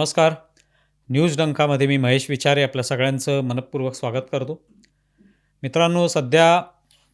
नमस्कार. न्यूज डंकामध्ये मी महेश विचारे आपल्या सगळ्यांचं मनपूर्वक स्वागत करतो. मित्रांनो सध्या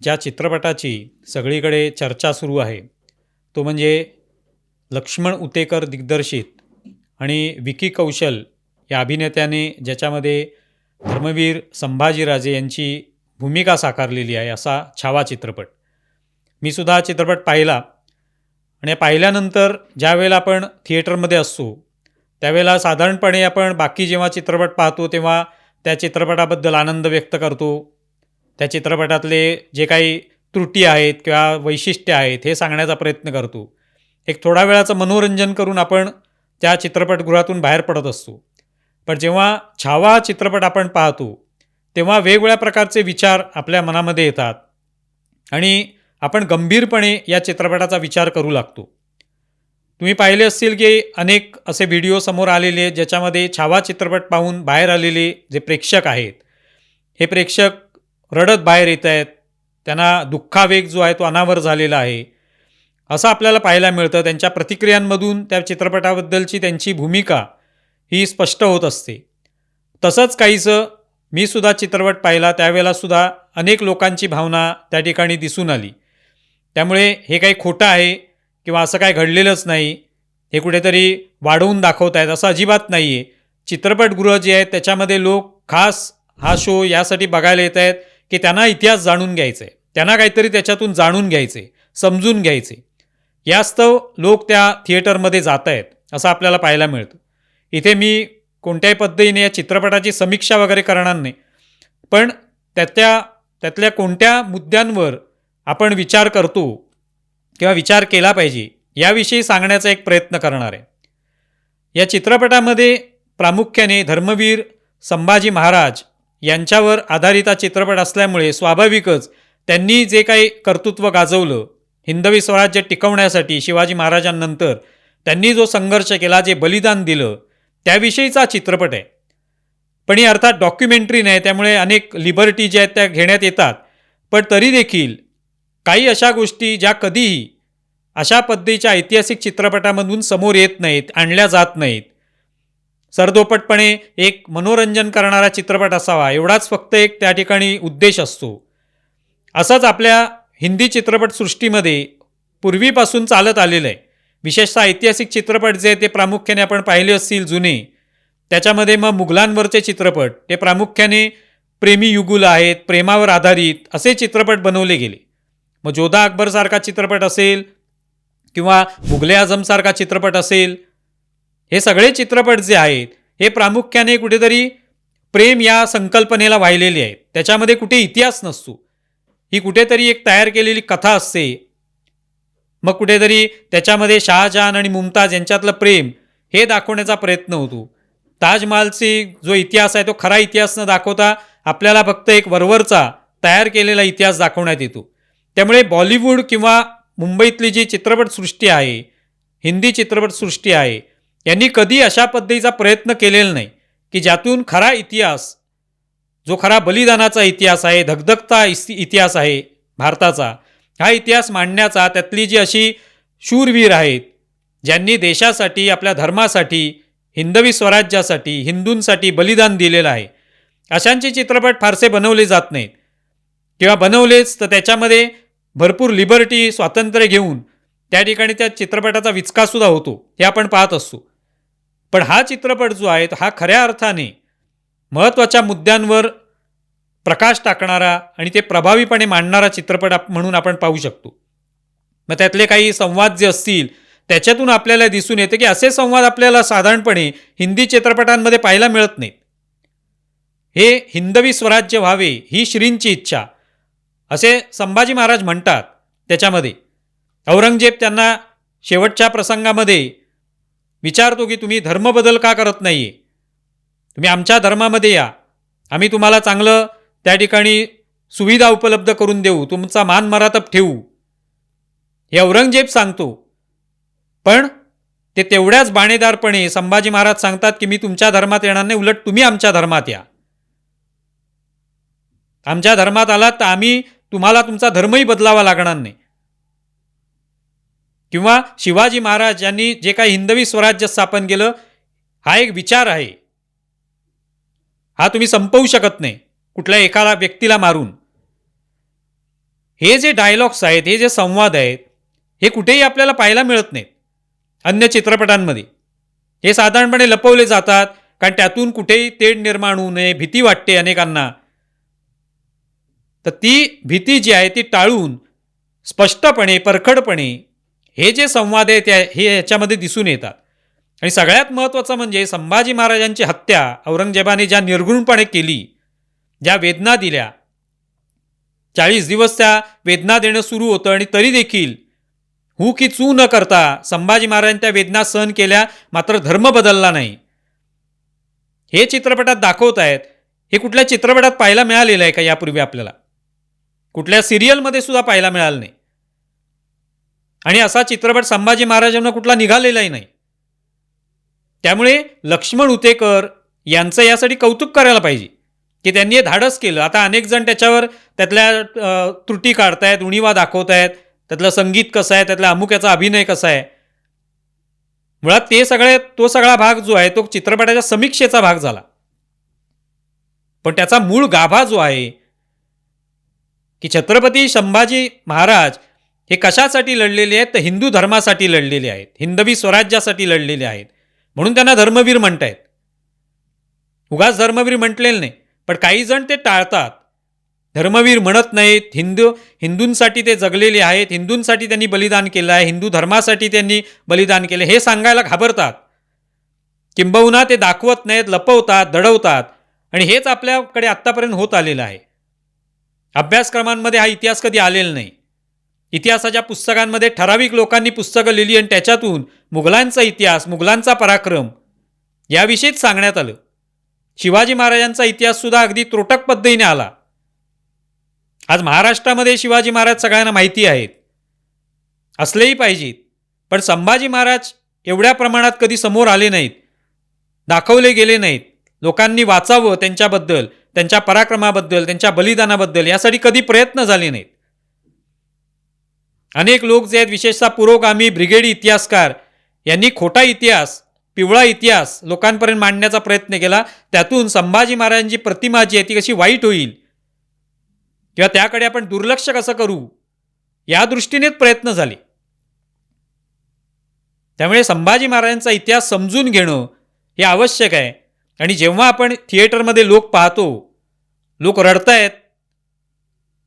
ज्या चित्रपटाची सगळीकडे चर्चा सुरू आहे तो म्हणजे लक्ष्मण उतेकर दिग्दर्शित आणि विकी कौशल या अभिनेत्याने ज्याच्यामध्ये धर्मवीर संभाजीराजे यांची भूमिका साकारलेली आहे असा छावा चित्रपट. मी सुद्धा हा चित्रपट पाहिला आणि पाहिल्यानंतर ज्या वेळेला आपण थिएटरमध्ये असतो त्यावेळेला साधारणपणे आपण बाकी जेव्हा चित्रपट पाहतो तेव्हा त्या चित्रपटाबद्दल आनंद व्यक्त करतो. त्या चित्रपटातले जे काही त्रुटी आहेत किंवा वैशिष्ट्य आहेत हे सांगण्याचा प्रयत्न करतो. एक थोडा वेळाचं मनोरंजन करून आपण त्या चित्रपटगृहातून बाहेर पडत असतो. पण जेव्हा छावा चित्रपट आपण पाहतो तेव्हा वेगवेगळ्या प्रकारचे विचार आपल्या मनामध्ये येतात. आणि आपण गंभीरपणे या चित्रपटाचा विचार करू लागतो. तुम्ही पाहिले असतील की अनेक असे व्हिडिओ समोर आलेले आहेत ज्याच्यामध्ये छावा चित्रपट पाहून बाहेर आलेले जे प्रेक्षक आहेत हे प्रेक्षक रडत बाहेर येत आहेत. त्यांना दुःखावेग जो आहे तो अनावर झालेला आहे. असं आपल्याला पाहायला मिळतं. त्यांच्या प्रतिक्रियांमधून त्या चित्रपटाबद्दलची त्यांची भूमिका ही स्पष्ट होत असते. तसंच काहीसं मी सुद्धा चित्रपट पाहिला. त्यावेळेलासुद्धा अनेक लोकांची भावना त्या ठिकाणी दिसून आली. त्यामुळे हे काही खोटं आहे. किंवा असं काय घडलेलंच नाही हे कुठेतरी वाढवून दाखवत आहेत असं अजिबात नाही आहे चित्रपटगृह जे आहेत त्याच्यामध्ये लोक खास हा शो यासाठी बघायला येत आहेत की त्यांना इतिहास जाणून घ्यायचा आहे त्यांना काहीतरी त्याच्यातून जाणून घ्यायचे समजून घ्यायचे यास्तव लोक त्या थिएटरमध्ये जात आहेत असं आपल्याला पाहायला मिळतं. इथे मी कोणत्याही पद्धतीने या चित्रपटाची समीक्षा वगैरे करणार नाही. पण त्यातल्या त्यातल्या कोणत्या मुद्द्यांवर आपण विचार करतो किंवा विचार केला पाहिजे याविषयी सांगण्याचा एक प्रयत्न करणार. आहे या चित्रपटामध्ये प्रामुख्याने धर्मवीर संभाजी महाराज यांच्यावर आधारित हा चित्रपट असल्यामुळे स्वाभाविकच त्यांनी जे काही कर्तृत्व गाजवलं हिंदवी स्वराज्य टिकवण्यासाठी शिवाजी महाराजांनंतर त्यांनी जो संघर्ष केला जे बलिदान दिलं त्याविषयीचा चित्रपट आहे. पण ही अर्थात डॉक्युमेंटरी नाही त्यामुळे अनेक लिबर्टी ज्या आहेत त्या घेण्यात येतात. पण तरी देखील काही अशा गोष्टी ज्या कधीही अशा पद्धतीच्या ऐतिहासिक चित्रपटामधून समोर येत नाहीत आणल्या जात नाहीत. सरदोपटपणे एक मनोरंजन करणारा चित्रपट असावा एवढाच फक्त एक त्या ठिकाणी उद्देश असतो. असंच आपल्या हिंदी चित्रपटसृष्टीमध्ये पूर्वीपासून चालत आलेलं आहे. विशेषतः ऐतिहासिक चित्रपट जे ते प्रामुख्याने आपण पाहिले असतील जुने. त्याच्यामध्ये मग मुघलांवरचे चित्रपट ते प्रामुख्याने प्रेमी युगुल आहेत प्रेमावर आधारित असे चित्रपट बनवले गेले. मग जोधा अकबरसारखा चित्रपट असेल किंवा मुघले आझमसारखा चित्रपट असेल हे सगळे चित्रपट जे आहेत हे प्रामुख्याने कुठेतरी प्रेम या संकल्पनेला वाहिलेले आहेत. त्याच्यामध्ये कुठे इतिहास नसतो. ही कुठेतरी एक तयार केलेली कथा असते. मग कुठेतरी त्याच्यामध्ये शहाजहान आणि मुमताज यांच्यातलं प्रेम हे दाखवण्याचा प्रयत्न होतो. ताजमहालची जो इतिहास आहे तो खरा इतिहास न दाखवता आपल्याला फक्त एक वरवरचा तयार केलेला इतिहास दाखवण्यात येतो. त्यामुळे बॉलिवूड किंवा मुंबईतली जी चित्रपटसृष्टी आहे हिंदी चित्रपटसृष्टी आहे यांनी कधी अशा पद्धतीचा प्रयत्न केलेला नाही की ज्यातून खरा इतिहास जो खरा बलिदानाचा इतिहास आहे धगधगता इतिहास आहे भारताचा हा इतिहास मांडण्याचा त्यातली जी अशी शूरवीर आहेत ज्यांनी देशासाठी आपल्या धर्मासाठी हिंदवी स्वराज्यासाठी हिंदूंसाठी बलिदान दिलेलं आहे अशांचे चित्रपट फारसे बनवले जात नाहीत. किंवा बनवलेच तर त्याच्यामध्ये भरपूर लिबर्टी स्वातंत्र्य घेऊन त्या ठिकाणी त्या चित्रपटाचा विचकासुद्धा होतो हे आपण पाहत असतो. पण हा चित्रपट जो आहे हा खऱ्या अर्थाने महत्त्वाच्या मुद्द्यांवर प्रकाश टाकणारा आणि ते प्रभावीपणे मांडणारा चित्रपट आप म्हणून आपण पाहू शकतो. मग त्यातले काही संवाद जे असतील त्याच्यातून आपल्याला दिसून येते की असे संवाद आपल्याला साधारणपणे हिंदी चित्रपटांमध्ये पाहायला मिळत नाहीत. हे हिंदवी स्वराज्य व्हावे ही श्रींची इच्छा. असे संभाजी महाराज म्हणतात त्याच्यामध्ये. औरंगजेब त्यांना शेवटच्या प्रसंगामध्ये विचारतो की तुम्ही धर्मबदल का करत नाही आहे तुम्ही आमच्या धर्मामध्ये या. आम्ही तुम्हाला चांगलं त्या ठिकाणी सुविधा उपलब्ध करून देऊ. तुमचा मान मरातप ठेवू. हे औरंगजेब सांगतो. पण ते तेवढ्याच बाणेदारपणे संभाजी महाराज सांगतात की मी तुमच्या धर्मात येणार नाही. उलट तुम्ही आमच्या धर्मात या. आमच्या धर्मात आलात तर आम्ही तुम्हाला तुमचा धर्मही बदलावा लागणार नाही. किंवा शिवाजी महाराज यांनी जे काही हिंदवी स्वराज्य स्थापन केलं हा एक विचार आहे. हा तुम्ही संपवू शकत नाही कुठल्या एखादा व्यक्तीला मारून. हे जे डायलॉग्स आहेत हे जे संवाद आहेत हे कुठेही आपल्याला पाहायला मिळत नाहीत अन्य चित्रपटांमध्ये. हे साधारणपणे लपवले जातात कारण त्यातून कुठेही तेढ निर्माण होऊ नये भीती वाटते अनेकांना. तर ती भीती जी आहे ती टाळून स्पष्टपणे परखडपणे हे जे संवाद आहेत त्या हे याच्यामध्ये दिसून येतात. आणि सगळ्यात महत्त्वाचं म्हणजे संभाजी महाराजांची हत्या औरंगजेबाने ज्या निर्गुणपणे केली ज्या वेदना दिल्या चाळीस दिवस त्या वेदना देणं सुरू होतं आणि तरी देखील हू की चू न करता संभाजी महाराजांनी त्या वेदना सहन केल्या मात्र धर्म बदलला नाही. हे चित्रपटात दाखवत आहेत. हे कुठल्या चित्रपटात पाहायला मिळालेलं आहे का यापूर्वी आपल्याला? कुठल्या सिरियलमध्ये सुद्धा पाहायला मिळालं नाही. आणि असा चित्रपट संभाजी महाराजांना कुठला निघालेलाही नाही. त्यामुळे लक्ष्मण उतेकर यांचं यासाठी कौतुक करायला पाहिजे की त्यांनी हे धाडस केलं. आता अनेक जण त्याच्यावर त्यातल्या त्रुटी काढतायत उणीवा दाखवत आहेत त्यातलं संगीत कसं आहे त्यातला अमुक याचा अभिनय कसा आहे. मुळात ते सगळे तो सगळा भाग जो आहे तो चित्रपटाच्या समीक्षेचा भाग झाला. पण त्याचा मूळ गाभा जो आहे की छत्रपती संभाजी महाराज हे कशासाठी लढलेले आहेत? तर हिंदू धर्मासाठी लढलेले आहेत. हिंदवी स्वराज्यासाठी लढलेले आहेत. म्हणून त्यांना धर्मवीर म्हणतायत. उगाच धर्मवीर म्हटलेलं नाही. पण काही जण ते टाळतात. धर्मवीर म्हणत नाहीत. हिंदू हिंदूंसाठी ते जगलेले आहेत. हिंदूंसाठी त्यांनी बलिदान केलं आहे. हिंदू धर्मासाठी त्यांनी बलिदान केलं. हे सांगायला घाबरतात. किंबहुना ते दाखवत नाहीत लपवतात दडवतात. आणि हेच आपल्याकडे आत्तापर्यंत होत आलेलं आहे. अभ्यासक्रमांमध्ये हा इतिहास कधी आलेला नाही. इतिहासाच्या पुस्तकांमध्ये ठराविक लोकांनी पुस्तकं लिहिली आणि त्याच्यातून मुघलांचा इतिहास मुघलांचा पराक्रम याविषयीच सांगण्यात आलं. शिवाजी महाराजांचा इतिहाससुद्धा अगदी त्रोटक पद्धतीने आला. आज महाराष्ट्रामध्ये शिवाजी महाराज सगळ्यांना माहिती आहेत. असलेही पाहिजेत. पण संभाजी महाराज एवढ्या प्रमाणात कधी समोर आले नाहीत दाखवले गेले नाहीत. लोकांनी वाचावं त्यांच्याबद्दल. त्यांच्या पराक्रमाबद्दल त्यांच्या बलिदानाबद्दल यासाठी कधी प्रयत्न झाले नाहीत. अनेक लोक जे आहेत विशेषतः पुरोगामी ब्रिगेडी इतिहासकार यांनी खोटा इतिहास पिवळा इतिहास लोकांपर्यंत मांडण्याचा प्रयत्न केला. त्यातून संभाजी महाराजांची प्रतिमा जी आहे ती कशी वाईट होईल? किंवा त्याकडे आपण दुर्लक्ष कसं करू? या दृष्टीनेच प्रयत्न झाले. त्यामुळे संभाजी महाराजांचा इतिहास समजून घेणं हे आवश्यक आहे. आणि जेव्हा आपण थिएटरमध्ये लोक पाहतो लोक रडतायत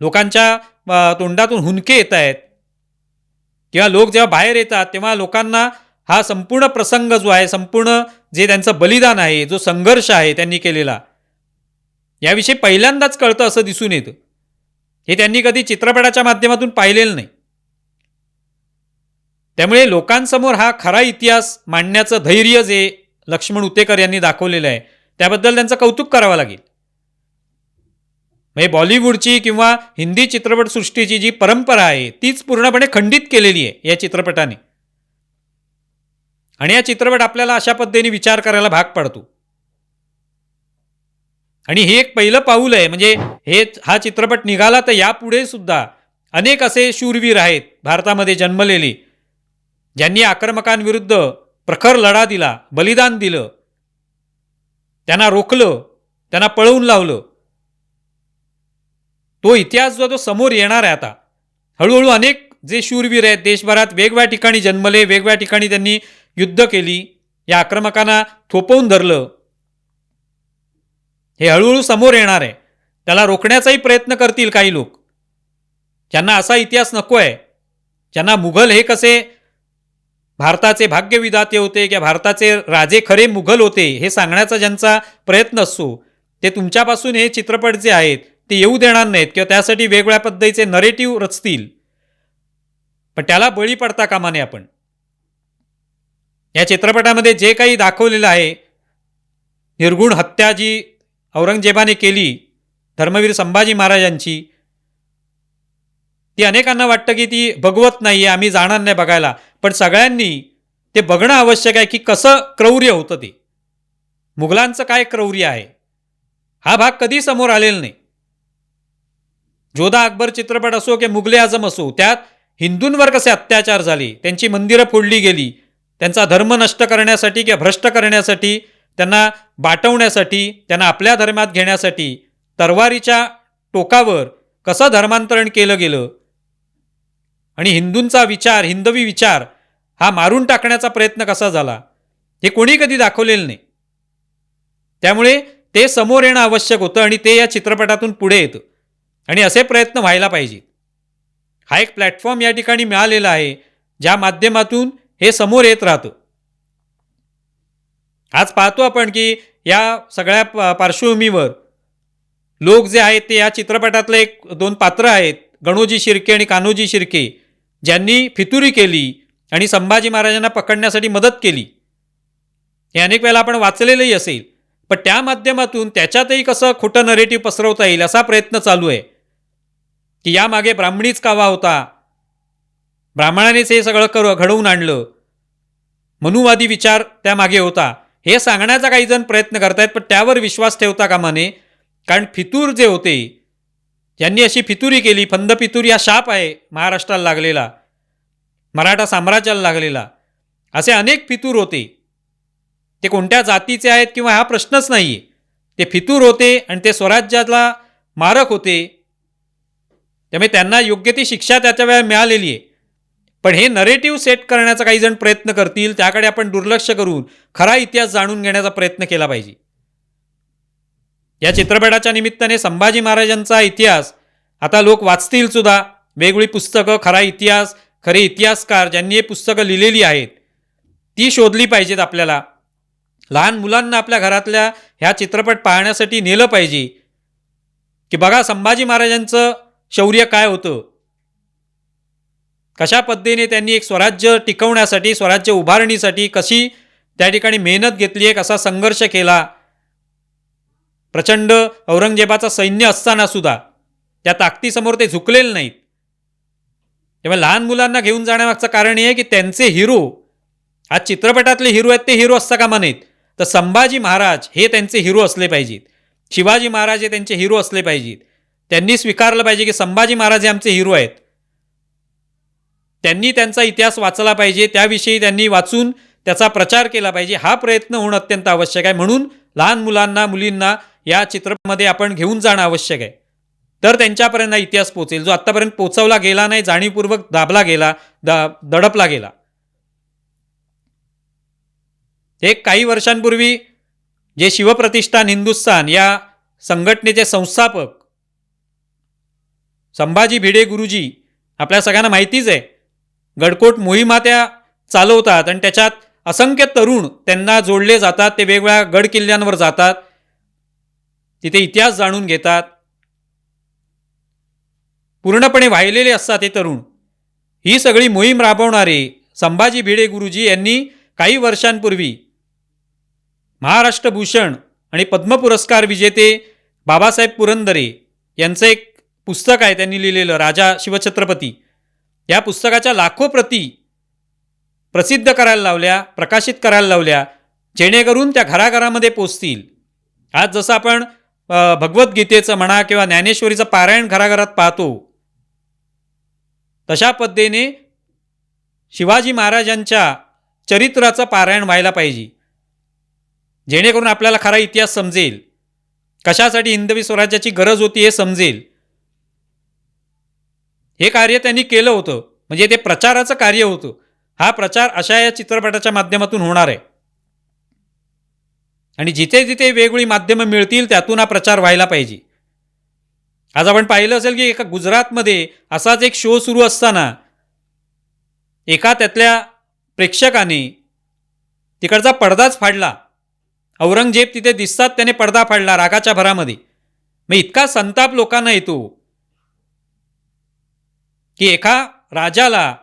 लोकांच्या तोंडातून हुंदके येत आहेत किंवा लोक जेव्हा बाहेर येतात तेव्हा लोकांना हा संपूर्ण प्रसंग जो आहे संपूर्ण जे त्यांचं बलिदान आहे जो संघर्ष आहे त्यांनी केलेला याविषयी पहिल्यांदाच कळतं असं दिसून येतं. हे त्यांनी कधी चित्रपटाच्या माध्यमातून पाहिलेलं नाही. त्यामुळे लोकांसमोर हा खरा इतिहास मांडण्याचं धैर्य जे लक्ष्मण उतेकर यांनी दाखवलेलं आहे. त्याबद्दल त्यांचं कौतुक करावं लागेल. म्हणजे बॉलिवूडची किंवा हिंदी चित्रपटसृष्टीची जी परंपरा आहे तीच पूर्णपणे खंडित केलेली आहे या चित्रपटाने. आणि या चित्रपट आपल्याला अशा पद्धतीने विचार करायला भाग पडतो. आणि हे एक पहिलं पाऊल आहे म्हणजे हे हा चित्रपट निघाला तर यापुढे सुद्धा अनेक असे शूरवीर आहेत भारतामध्ये जन्मलेले ज्यांनी आक्रमकांविरुद्ध प्रखर लढा दिला बलिदान दिलं. त्यांना रोखलं त्यांना पळवून लावलं. तो इतिहास जो तो समोर येणार आहे आता. हळूहळू अनेक जे शूरवीर आहेत देशभरात वेगवेगळ्या ठिकाणी जन्मले वेगवेगळ्या ठिकाणी त्यांनी युद्ध केली या आक्रमकांना थोपवून धरलं. हे हळूहळू समोर येणार आहे. त्याला रोखण्याचाही प्रयत्न करतील काही लोक. ज्यांना असा इतिहास नको आहे ज्यांना मुघल हे कसे भारताचे भाग्यविधाते होते किंवा भारताचे राजे खरे मुघल होते हे सांगण्याचा ज्यांचा प्रयत्न असतो ते तुमच्यापासून हे चित्रपट जे आहेत ते येऊ देणार नाहीत किंवा त्यासाठी वेगवेगळ्या पद्धतीचे नरेटिव्ह रचतील. पण त्याला बळी पडता कामा नये आपण. या चित्रपटामध्ये जे काही दाखवलेलं आहे निर्गुण हत्या जी औरंगजेबाने केली धर्मवीर संभाजी महाराजांची ती अनेकांना वाटतं की ती भगवत नाही आहे आम्ही जाणार नाही बघायला. पण सगळ्यांनी ते बघणं आवश्यक आहे की कसं क्रौर्य होतं ते. मुघलांचं काय क्रौर्य आहे? हा भाग कधी समोर आलेला नाही. जोधा अकबर चित्रपट असो की मुघले आजम असो त्यात हिंदूंवर कसे अत्याचार झाले त्यांची मंदिरं फोडली गेली त्यांचा धर्म नष्ट करण्यासाठी किंवा भ्रष्ट करण्यासाठी त्यांना बाटवण्यासाठी त्यांना आपल्या धर्मात घेण्यासाठी तरवारीच्या टोकावर कसं धर्मांतरण केलं गेलं आणि हिंदूंचा विचार हिंदवी विचार हा मारून टाकण्याचा प्रयत्न कसा झाला हे कोणी कधी दाखवलेलं नाही. त्यामुळे ते समोर येणं आवश्यक होतं आणि ते या चित्रपटातून पुढे येतं. आणि असे प्रयत्न व्हायला पाहिजेत. हा एक प्लॅटफॉर्म या ठिकाणी मिळालेला आहे ज्या माध्यमातून हे समोर येत राहतं. आज पाहतो आपण की या सगळ्या पार्श्वभूमीवर लोक जे आहेत ते या चित्रपटातले एक दोन पात्र आहेत गणोजी शिर्के आणि कान्होजी शिर्के. ज्यांनी फितुरी केली आणि संभाजी महाराजांना पकडण्यासाठी मदत केली. हे अनेक वेळेला आपण वाचलेलंही असेल पण त्या माध्यमातून त्याच्यातही कसं खोटं नरेटिव्ह पसरवता येईल असा प्रयत्न चालू आहे. की यामागे ब्राह्मणीच कावा होता. ब्राह्मणानेच हे सगळं कर घडवून आणलं. मनुवादी विचार त्यामागे होता. हे सांगण्याचा काही जण प्रयत्न करतायत पण त्यावर विश्वास ठेवता कामा नये. कारण फितूर जे होते यांनी अशी फितुरी केली फंद फितुरी हा शाप आहे महाराष्ट्राला लागलेला मराठा साम्राज्याला लागलेला. असे अनेक फितूर होते. ते कोणत्या जातीचे आहेत किंवा हा प्रश्नच नाही आहे ते फितूर होते आणि ते स्वराज्याला मारक होते. त्यामुळे त्यांना योग्य ती शिक्षा त्याच्या वेळा मिळालेली आहे. पण हे नरेटिव्ह सेट करण्याचा काही जण प्रयत्न करतील त्याकडे आपण दुर्लक्ष करून खरा इतिहास जाणून घेण्याचा प्रयत्न केला पाहिजे. या चित्रपटाच्या निमित्ताने संभाजी महाराजांचा इतिहास. आता लोक वाचतील सुद्धा. वेगवेगळी पुस्तकं खरा इतिहास खरे इतिहासकार ज्यांनी हे पुस्तकं लिहिलेली आहेत ती शोधली पाहिजेत आपल्याला. लहान मुलांना आपल्या घरातल्या ह्या चित्रपट पाहण्यासाठी नेलं पाहिजे. की बघा संभाजी महाराजांचं शौर्य काय होतं? कशा पद्धतीने त्यांनी एक स्वराज्य टिकवण्यासाठी स्वराज्य उभारणीसाठी कशी त्या ठिकाणी मेहनत घेतली आहे कसा संघर्ष केला. प्रचंड औरंगजेबाचं सैन्य असताना सुद्धा त्या ताकदीसमोर ते झुकलेले नाहीत. तेव्हा लहान मुलांना घेऊन जाण्यामागचं कारण हे आहे की त्यांचे हिरो आज चित्रपटातले हिरो आहेत ते हिरो असता कामा नाहीत तर संभाजी महाराज हे त्यांचे हिरो असले पाहिजेत. शिवाजी महाराज हे त्यांचे हिरो असले पाहिजेत. त्यांनी स्वीकारलं पाहिजे की संभाजी महाराज हे आमचे हिरो आहेत. त्यांनी त्यांचा इतिहास वाचला पाहिजे त्याविषयी त्यांनी वाचून त्याचा प्रचार केला पाहिजे. हा प्रयत्न होणं अत्यंत आवश्यक आहे. म्हणून लहान मुलांना मुलींना या चित्रपटामध्ये आपण घेऊन जाणं आवश्यक आहे. तर त्यांच्यापर्यंत हा इतिहास पोचेल जो आत्तापर्यंत पोचवला गेला नाही जाणीवपूर्वक दाबला गेला द दडपला गेला. एक काही वर्षांपूर्वी जे शिवप्रतिष्ठान हिंदुस्थान या संघटनेचे संस्थापक संभाजी भिडे गुरुजी आपल्या सगळ्यांना माहितीच आहे गडकोट मोहिमा त्या चालवतात आणि त्याच्यात असंख्य तरुण त्यांना जोडले जातात ते वेगवेगळ्या गड किल्ल्यांवर जातात. तिथे इतिहास जाणून घेतात. पूर्णपणे वाहिलेले असतात हे तरुण. ही सगळी मोहीम राबवणारे संभाजी भिडे गुरुजी यांनी काही वर्षांपूर्वी महाराष्ट्र भूषण आणि पद्म पुरस्कार विजेते बाबासाहेब पुरंदरे यांचं एक पुस्तक आहे त्यांनी लिहिलेलं राजा शिवछत्रपती. या पुस्तकाच्या लाखो प्रती प्रसिद्ध करायला लावल्या प्रकाशित करायला लावल्या जेणेकरून त्या घराघरामध्ये पोचतील. आज जसं आपण भगवद्गीतेचं म्हणा किंवा ज्ञानेश्वरीचं पारायण घराघरात पाहतो. तशा पद्धतीने शिवाजी महाराजांच्या चरित्राचं पारायण व्हायला पाहिजे. जेणेकरून आपल्याला खरा इतिहास समजेल. कशासाठी हिंदवी स्वराज्याची गरज होती हे समजेल. हे कार्य त्यांनी केलं होतं. म्हणजे ते प्रचाराचं कार्य होतं. हा प्रचार अशा या चित्रपटाच्या माध्यमातून होणार आहे. आणि जिथे जिथे वेगवेगळी माध्यमं मिळतील त्यातून हा प्रचार व्हायला पाहिजे. आज आपण पाहिलं असेल की एका गुजरातमध्ये असाच एक शो सुरू असताना एका त्यातल्या प्रेक्षकाने तिकडचा पडदाच फाडला. औरंगजेब तिथे दिसतात त्याने पडदा फाडला रागाच्या भरामध्ये. मग इतका संताप लोकांना येतो की एका राजाला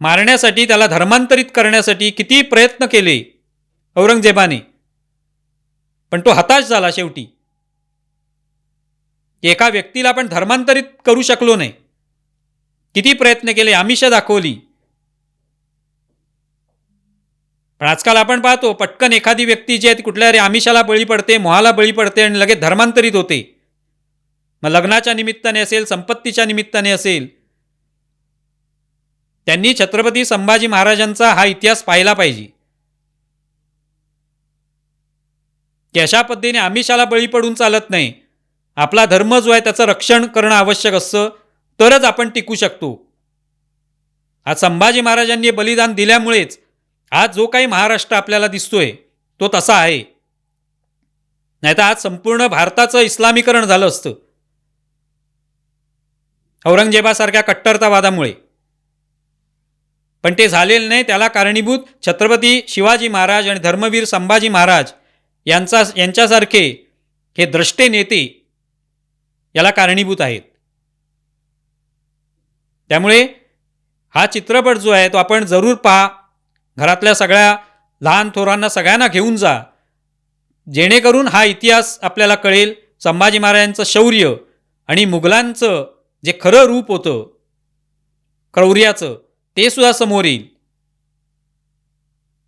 मारण्यासाठी त्याला धर्मांतरित करण्यासाठी किती प्रयत्न केले औरंगजेबाने. पण तो हताश झाला शेवटी. एका व्यक्तीला आपण धर्मांतरित करू शकलो नाही. किती प्रयत्न केले आमिष दाखवली. पण आजकाल आपण पाहतो पटकन एखादी व्यक्ती जी आहे ती कुठल्या रे आमिषाला बळी पडते मोहाला बळी पडते आणि लगेच धर्मांतरित होते. मग लग्नाच्या निमित्ताने असेल संपत्तीच्या निमित्ताने असेल त्यांनी छत्रपती संभाजी महाराजांचा हा इतिहास पाहिला पाहिजे. की अशा पद्धतीने आमिषाला बळी पडून चालत नाही. आपला धर्म जो आहे त्याचं रक्षण करणं आवश्यक असतं तरच आपण टिकू शकतो. आज संभाजी महाराजांनी बलिदान दिल्यामुळेच आज जो काही महाराष्ट्र आपल्याला दिसतोय तो तसा आहे. नाहीतर आज संपूर्ण भारताचं इस्लामीकरण झालं असतं. औरंगजेबासारख्या कट्टरतावादामुळे. पण ते झालेलं नाही त्याला कारणीभूत छत्रपती शिवाजी महाराज आणि धर्मवीर संभाजी महाराज यांचा यांच्यासारखे हे द्रष्टे नेते याला कारणीभूत आहेत. त्यामुळे हा चित्रपट जो आहे तो आपण जरूर पहा. घरातल्या सगळ्या लहान थोरांना सगळ्यांना घेऊन जा. जेणेकरून हा इतिहास आपल्याला कळेल. संभाजी महाराजांचं शौर्य आणि मुघलांचं जे खरं रूप होतं क्रौर्याचं ते सुद्धा समोर येईल.